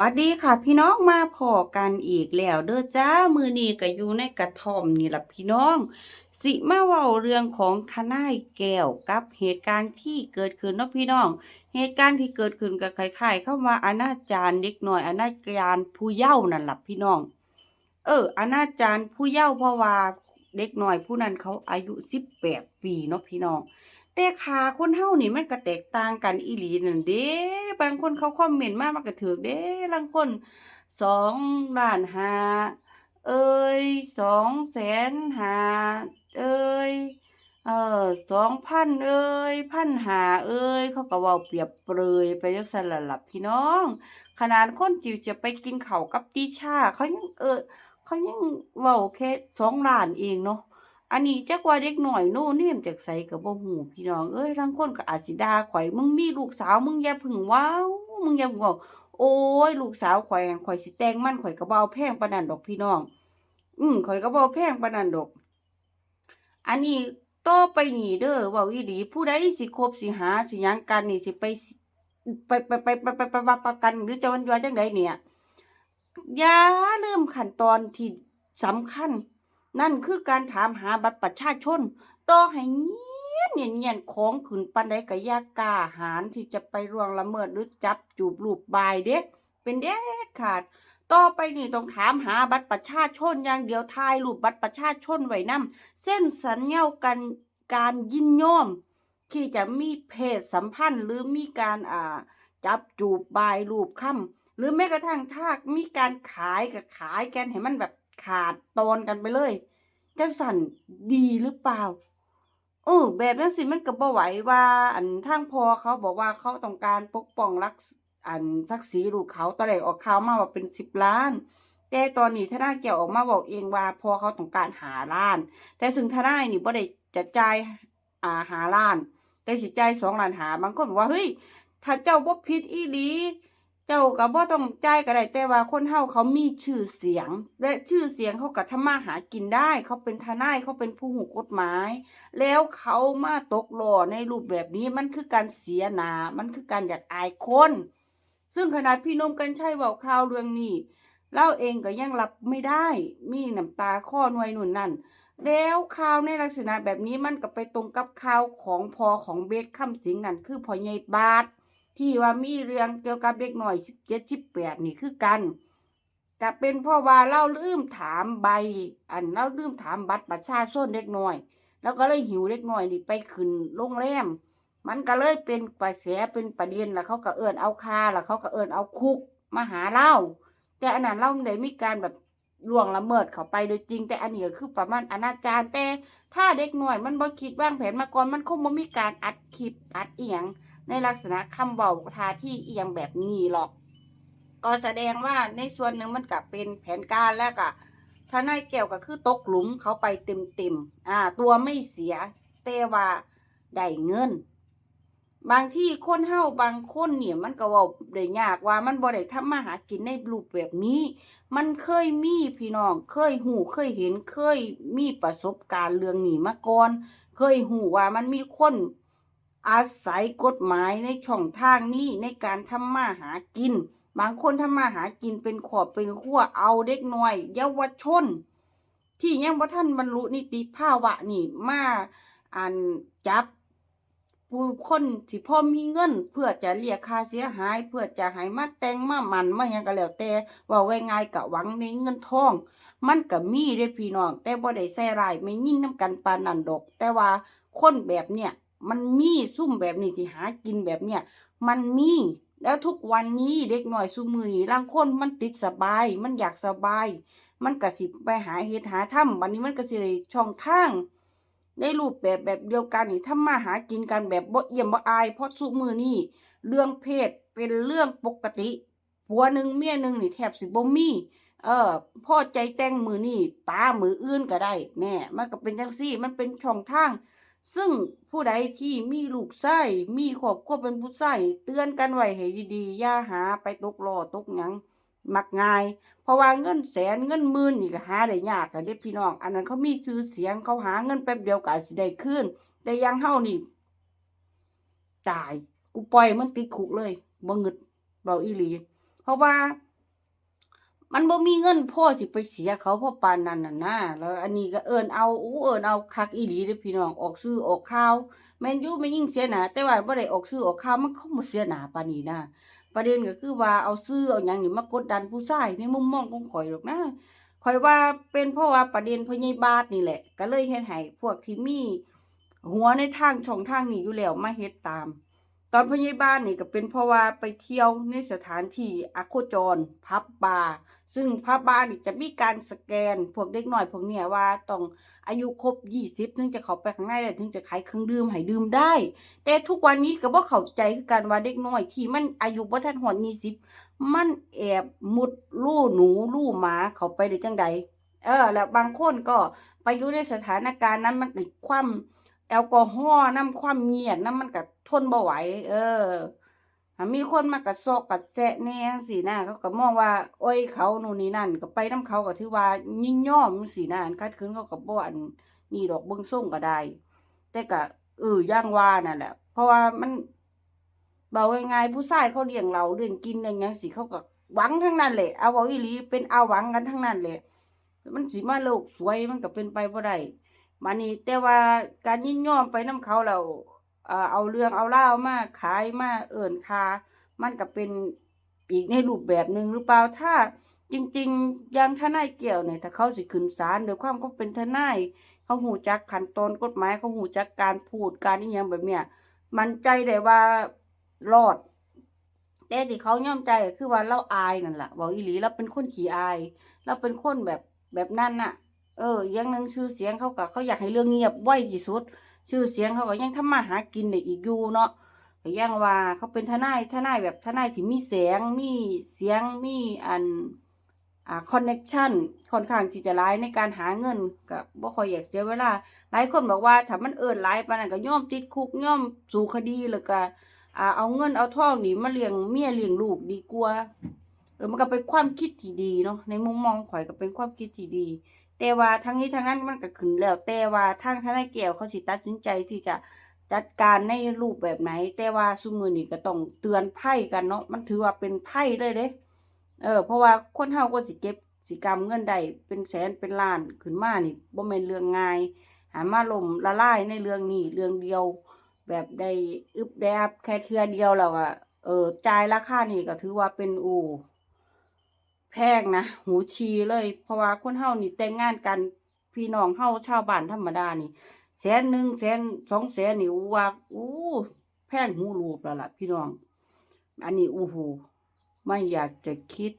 สวัสดีค่ะ พี่น้องมาพอกันอีกแล้วเด้อจ้ามือนี้ก็อยู่ในกระท่อมนี่แหละพี่น้อง สิมาเว้าเรื่องของทนายแก้วกับเหตุการณ์ที่เกิดขึ้นเนาะพี่น้อง เหตุการณ์ที่เกิดขึ้นก็คล้ายๆเข้ามาอนาจารเด็กหน้อยอนาจารผู้เยานั่นล่ะพี่น้อง เอออนาจารผู้เยาเพราะว่าเด็กหน้อยผู้นั้นเขาอายุ18ปีเนาะพี่น้อง แต่ขาคนเฮานี่มันก็แตกต่างกันอีหลีนั่นเด้บางคนเขาคอมเมนต์มามันก็ถูกเด้ลางคน2ล้านหาเอ่ย2แสนหาเอ่ยเอ่อ2,000เอ่ย1,500เอ่ยเขาก็ว้าเปรียบเปรยไปจังซั่นล่ะล่ะพี่น้อง ขนาดคนที่จะไปกินเขากับติช่าเขายังเออเขายังเว้าแค่2ล้านเองเนาะ อันนี้จักว่าเด็กหน้อยโน้เนมจากไสก็บ่ฮู้พี่น้องเอ้ยลางคนก็อาสิดาข้อยมึงมีลูกสาวมึงอย่าพึ่งว้าวมึงอย่าพึ่งว้าโอ๊ยลูกสาวข้อยข้อยสิแต่งมันข้อยก็บ่เอาแพงปานนั้นดอกพี่น้อง อืมข้อยก็บ่เอาแพงปานนั้นดอก อันนี้ต่อไปนี้เด้อเว้าอีหลีผู้ใดสิคบสิหาสิหยังกันนี่สิไปไปไปไปไปไปไปประกันหรือจะว่าจั่งใดเนี่ยอย่าลืมขั้นตอนที่สำคัญ นั่นคือการถามหาบัตรประชาชนต่อให้เงียนเงียนๆของขึ้นปานใดก็อย่ากล้าหาญที่จะไปล่วงละเมิดหรือจับจูบรูปบายเด็ดเป็นเด็ดขาด ต่อไปนี่ต้องถามหาบัตรประชาชนอย่างเดียวถ่ายรูปบัตรประชาชนไว้นำเส้นสัญญากันการยินยอม ที่จะมีเพศสัมพันธ์หรือมีการอ่าจับจูบบายรูปค่ำหรือแม้กระทั่งถ้ามีการขายก็ขายกันให้มันแบบ ขาดตอนกันไปเลยจังสั่นดีหรือเปล่าเออแบบนั้นสิมันก็บ่ไหวว่า อันทางพอเขาบอกว่าเขาต้องการปกป้องรักอันศักดิ์ศรีลูกเขาตอนแรกออกข่าวมาว่าเป็น10ล้าน แต่ตอนนี้ทนายแก้วออกมาบอกเองว่าพอเขาต้องการหาล้าน แต่ซึ่งทนายนี่บ่ได้จะจ่ายอ่าหาล้าน แต่สิจ่าย2ล้านหาบางคนบอกว่าเฮ้ยถ้าเจ้าบ่ผิดอีหลี เจ้าก็บ่ต้องจ่ายก็ได้แต่ว่าคนเฮาเขามีชื่อเสียง และชื่อเสียงเขาก็ทำมาหากินได้ เขาเป็นทนายเขาเป็นผู้หูกฎหมาย แล้วเขามาตกหล่อในรูปแบบนี้มันคือการเสียหนา มันคือการอยากอายคน ซึ่งขนาดพี่นมกัญชัยเว้าข่าวเรื่องนี้เราเองก็ยังรับไม่ได้ มีน้ำตาคลอหน่วยนู่นนั่น แล้วข่าวในลักษณะแบบนี้มันก็ไปตรงกับข่าวของพอของเบสคำสิงนั่นคือพอใหญ่บาท ที่ว่ามีเรื่องเกี่ยวกับเด็กหน้อย17 18นี่คือกันก็เป็นพราะว่าเราลืมถามใบ อันเราลืมถามบัตรประชาชนเด็กหน้อย แล้วก็เลยหิวเด็กหน้อยนี่ไปขึ้นโรงแรมมันก็เลยเป็นกระแสเป็นประเด็นแล้วเขาก็เอิ้นเอาคาแล้วเขาก็เอิ้นเอาคุกมาหาเราแต่อันนั้นเราไม่ได้มีการแบบล่วงละเมิดเขาไปโดยจริง แต่อันนี้ก็คือประมาณอนาจารแต่ถ้าเด็กหน้อย มันบ่คิดวางแผนมาก่อนมันคงบ่มีการอัดคลิปอัดเอียง ในลักษณะคำเบาทาที่เอียงแบบนี้หรอก ก็แสดงว่าในส่วนหนึ่งมันก็เป็นแผนการแล้วก็ทนายแก้วก็คือตกหลุมเขาไปเต็มเต็มๆอ่า ตัวไม่เสียแต่ว่าได้เงิน บางที่คนเฮาบางคนเนี่ยมันก็ว้าได้ยากว่ามันบ่ได้ทำมาหากินในรูปแบบนี้ มันเคยมีพี่น้อง เคยหูเคยเห็นเคยมีประสบการณ์เรื่องนี้มาก่อน เคยหูว่ามันมีคน อาศัยกฎหมายในช่องทางนี้ในการทำมาหากิน บางคนทำมาหากินเป็นขอบเป็นขั้วเอาเด็กน้อย เยาวชน ที่ยังบ่ทันบรรลุนิติภาวะนี่มาอันจับผู้คนที่พอมีเงิน เพื่อจะเรียกค่าเสียหาย เพื่อจะให้มาแต่งมาหมันมาหยังก็แล้วแต่ว่าไว้ง่ายกะหวังในเงินทอง มันก็มีเด้พี่น้อง แต่บ่ได้ใส่ร้ายไม่ยิ่งนํกันปานนั้นดอก แต่ว่าคนแบบเนี้ย มันมีซุ่มแบบนี้ที่หากินแบบเนี้ยมันมีแล้วทุกวันนี้เด็กหน้อยซุมื้อนี้ลางคนมันติดสบาย มันอยากสบาย มันก็สิไปหาเฮ็ดหาทำบัดนี้มันก็สิได้ช่องทางในรูปแบบแบบเดียวกันนี่ทำมาหากินกันแบบบ่เอี่ยมบ่อาย เพราะซุมื้อนี้เรื่องเพศเป็นเรื่องปกติผัวหนึ่งเมียหนึ่งนี่แทบสิบ่มีเออพ่อใจแต่งมือนี่ปามืออื่นก็ได้แน่มันก็เป็นจังซี่ มันเป็นช่องทาง ซึ่งผู้ใดที่มีลูกไส้มีครอบครัวเป็นผู้ไส้เตือนกันไว้ให้ดีๆ อย่าหาไปตกล่อตกหยังมักง่าย เพราะว่าเงินแสนเงินหมื่นนี่ก็หาได้ยากกันเด้พี่น้อง อันนั้นเขามีชื่อเสียงเขาหาเงินแป๊บเดียวก็สิได้คืนแต่ยังเฮานี่ตาย กูปล่อยมันติดคุกเลยบ่งึดเบาอีหลี เพราะว่า มันบ่มีเงินพ่อสิไปเสียเขาพราะปานนั้นน่ะนะแล้วอันนี้ก็เอิ้นเอาอู้เอิ้นเอาคักอีหลีเด้อพี่น้องออกสื่อออกข่าวแม่นอยู่แม่ยิ่งเสียหนาแต่ว่าบ่ได้ออกสื่อออกข่าวมันคงบ่เสียหนาปานนี้นะประเด็นก็คือว่าเอาสื่อเอาหยังนี่มากดดันผู้ชายในมุมมองของข่อยดอกนะข่อยว่าเป็นเพราะว่าประเด็นพ่อใหญ่บาทนี่แหละ ก็เลยเฮ็ดให้พวกที่มีหัวในทางช่องทางนี้อยู่แล้วมาเฮ็ดตาม ตอนพยาบาลนี่ก็เป็นเพราะว่าไปเที่ยวในสถานที่อโคจร พับบาร์ ซึ่งพับบานี่จะมีการสแกนพวกเด็กหน้อยพวกเนี้ยว่าต้องอายุครบ 20 ถึงจะเข้าไปข้างในได้ถึงจะขายเครื่องดื่มให้ดื่มได้ แต่ทุกวันนี้ก็บ่เข้าใจคือกันว่าเด็กน้อยที่มันอายุบ่ทันฮอด20 มันแอบมุดลู่หนูลู่หมาเข้าไปได้จังใดเออ แล้วบางคนก็ไปอยู่ในสถานการณ์นั้นมันติดความแอลกอฮอล์น้ำความเงียดน้ำมันก็ทนบ่ไหวเออ มีคนมากระซอกกระแซะแน่จังซี้นะเขาก็มองว่า โอ๊ยเขาโน่นนี่นั่น ก็ไปน้ำเขาก็ถือว่ายินยอมจังซี้นะคัดขืนเขาก็บ่อันนี่ดอกเบิ่งทรงก็ได้ แต่ก็เอออย่างว่านั่นแหละ เพราะว่ามันเว้าง่ายๆผู้ชายเขาเลี้ยงเราเรื่องกินเรื่องยังสิเขาก็หวังทั้งนั้นแหละเอาเว้าอีหลีเป็นเอาหวังกันทั้งนั้นแหละมันสิมาโลกสวยมันก็เป็นไปบ่ได้มานี่แต่ว่าการยินยอมไปนํเขาเอ่อ เอาเรื่องเอารามาขายมาเอิ้นคา มันก็เป็นอีกในรูปแบบหนึ่งหรือเปล่าถ้าจริงๆย่างทนายแก้วเนี่ยถ้าเขาสิขึ้นศาลด้วยความเขาเป็นทนายเขาฮู้จักขั้นตอนกฎหมายเขาฮู้จักการพูดการอิหยังแบบเนี้ยมันใจได้ว่ารอด แต่ที่เขายอมใจคือว่าเราอายนั่นแหละเว้าอีหลีเราเป็นคนขี้อาย เราเป็นคนแบบแบบนั้นน่ะ เออย่างนึงชื่อเสียงเขาก็เขาอยากให้เรื่องเงียบไว้ที่สุด ชื่อเสียงเขาก็ยังทำมาหากินได้อีกอยู่เนาะก็ย่างว่าเขาเป็นทนายทนายแบบทนายที่มีแสงมีเสียงมีอันอ่าคอนเน็กชันค่อนข้างที่จะหลายในการหาเงินก็บ่คอยอยากเสียเวลาหลายคนบอกว่าถ้ามันเอิ้นหลายปานนั้นก็ย่อมติดคุกย่อมสู้คดีแล้วก็อ่าเอาเงินเอาทองนี่มาเลี้ยงเมียเลี้ยงลูกดีกว่า เออมันก็เป็นความคิดที่ดีเนาะในมุมมองข่อยก็เป็นความคิดที่ดี แต่ว่าทั้งนี้ทั้งนั้นมันก็ขึ้นแล้ว แต่ว่าทางทนายแก้วเขาสิตัดสินใจที่จะจัดการในรูปแบบไหน แต่ว่าซุมือนี้ก็ต้องเตือนภัยกันเนาะมันถือว่าเป็นภัยเลยเด้เออเพราะว่าคนเฮาก็สิเก็บสิกำเงินได้เป็นแสนเป็นล้านขึ้นมานี่บ่แม่นเรื่องง่ายหามาลมละลายในเรื่องนี้เรื่องเดียว แบบได้อึบได้อับแค่เทือเดียวแล้วก็เออจ่ายราคานี่ก็ถือว่าเป็นอ้ แพงนะหูชีเลย เพราะว่าคนเฮานี่แต่งงานกันพี่น้องเฮาชาวบ้านธรรมดานี่แสนหนึ่งแสนสองแสนนี่ว่าอู้แพงหูรูปแล้วล่ะ พี่น้อง อันนี้อู้หูไม่อยากจะคิด